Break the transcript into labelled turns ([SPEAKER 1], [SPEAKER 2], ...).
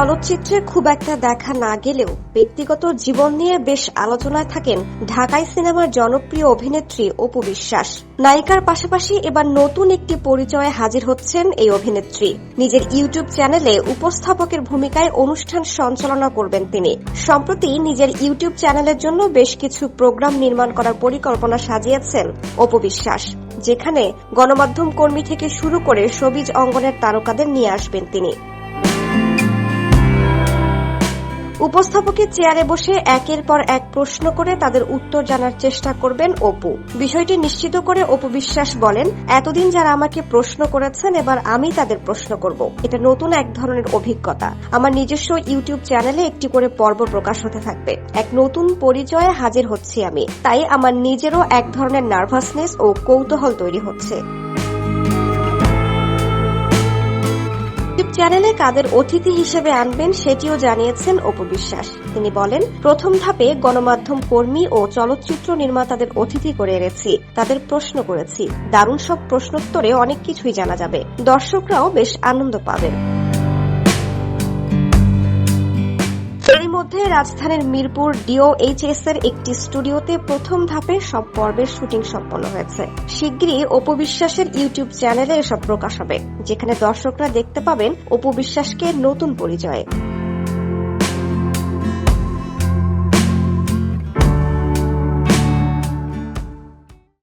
[SPEAKER 1] চলচ্চিত্রে খুব একটা দেখা না গেলেও ব্যক্তিগত জীবন নিয়ে বেশ আলোচনায় থাকেন ঢাকাই সিনেমার জনপ্রিয় অভিনেত্রী অপু বিশ্বাস। নায়িকার পাশাপাশি এবার নতুন একটি পরিচয়ে হাজির হচ্ছেন এই অভিনেত্রী। নিজের ইউটিউব চ্যানেলে উপস্থাপকের ভূমিকায় অনুষ্ঠান সঞ্চালনা করবেন তিনি। সম্প্রতি নিজের ইউটিউব চ্যানেলের জন্য বেশ কিছু প্রোগ্রাম নির্মাণ করার পরিকল্পনা সাজিয়েছেন অপু বিশ্বাস, যেখানে গণমাধ্যম কর্মী থেকে শুরু করে সবিজ অঙ্গনের তারকাদের নিয়ে আসবেন তিনি। উপস্থাপকের চেয়ারে বসে একের পর এক প্রশ্ন করে তাদের উত্তর জানার চেষ্টা করবেন অপু। বিষয়টি নিশ্চিত করে অপু বিশ্বাস বলেন, এতদিন যারা আমাকে প্রশ্ন করেছেন, এবার আমি তাদের প্রশ্ন করব। এটা নতুন এক ধরনের অভিজ্ঞতা। আমার নিজস্ব ইউটিউব চ্যানেলে একটি করে পর্ব প্রকাশ হতে থাকবে। এক নতুন পরিচয়ে হাজির হচ্ছি আমি। তাই আমার নিজেরও এক ধরনের নার্ভাসনেস ও কৌতূহল তৈরি হচ্ছে। চ্যানেলে কাদের অতিথি হিসেবে আনবেন সেটিও জানিয়েছেন অপু বিশ্বাস। তিনি বলেন, প্রথম ধাপে গণমাধ্যম কর্মী ও চলচ্চিত্র নির্মাতাদের অতিথি করে এনেছি, তাদের প্রশ্ন করেছি। দারুণ সব প্রশ্নোত্তরে অনেক কিছুই জানা যাবে। দর্শকরাও বেশ আনন্দ পাবেন। মধ্যে রাজধানীর মিরপুর ডিওএইচএস এর একটি স্টুডিওতে প্রথম ধাপে সব পর্বের শুটিং সম্পন্ন হয়েছে। শিগগিরই অপবিশ্বাসের ইউটিউব চ্যানেলে এসব প্রকাশ হবে, যেখানে দর্শকরা দেখতে পাবেন অপবিশ্বাসকে নতুন পরিচয়ে।